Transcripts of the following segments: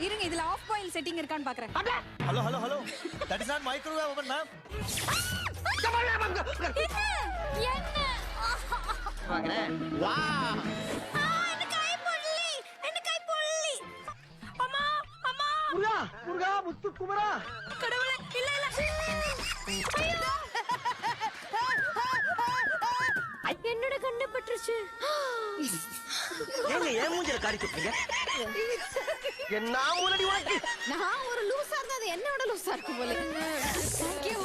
இருங்க இதுல half boil setting இருக்கான்னு பாக்குறேன். Hello hello hello that is not microwave oven ma'am என்ன? வா முருகா முருகா முத்து குமரா. கடவுளே இல்ல இல்ல. என்னோட கண்ணு பட்டுருச்சு. ஏங்க ஏன் மூஞ்சில காரி என்ன முன்னாடி உனக்கு? நான் ஒரு லூசா இருந்தா அது என்னோட லூசா இருக்கும் போல. தேங்க்யூ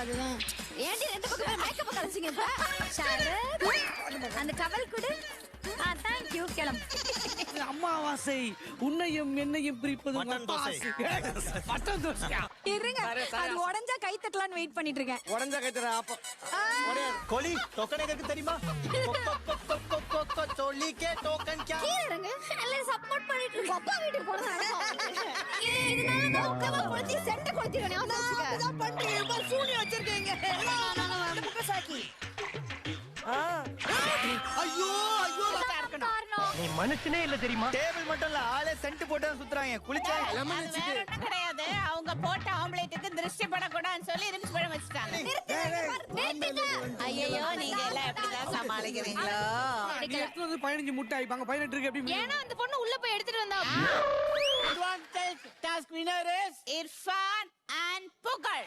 அதுதான். ஏன்டி ரெண்டு பக்கம் மேக்கப் கலைச்சிங்க இப்ப? சரத் அந்த கவல் கொடு. ஆ தேங்க் யூ கிளம்பு. அமாவாசை உன்னையும் என்னையும் பிரிப்பது மட்டன் தோசையா? இருங்க. அது உடைஞ்சா கை தட்டலாம்னு வெயிட் பண்ணிட்டு இருக்கேன் உடஞ்ச கைத்தற அப்ப. கோலி டோக்கன் எங்களுக்கு தெரியுமா? சொல்லி கே டோக்கன் கே கீழே இறங்க. எல்லாரும் சப்போர்ட் பண்ணிட்டு இருக்கு. அப்பா வீட்டுக்கு போனது இதனால நான் உட்காவா கொளுத்தி செட்டை கொளுத்திடுவேன். ஞாபகம் வச்சுக்க. நீ மனுஷனே இல்ல தெரியுமா? டேபிள் மட்டும் இல்ல ஆளே சென்ட் போட்டு சுத்துறாங்க. குளிச்சா வேற ஒண்ணும் கிடையாது. அவங்க போட்ட ஆம்லேட்டுக்கு திருஷ்டி படக்கூடாதுன்னு சொல்லி இருந்துச்சு பழம் வச்சுட்டாங்க? ஐயோ நீங்க எல்லாம் எப்படிதான் சமாளிக்கிறீங்களோ? எத்தனை பதினஞ்சு முட்டை ஆயிப்பாங்க பதினெட்டு இருக்கு எப்படி ஏன்னா அந்த பொண்ணு உள்ள போய் எடுத்துட்டு வந்தா. Task winner is Irfan and Pugazh.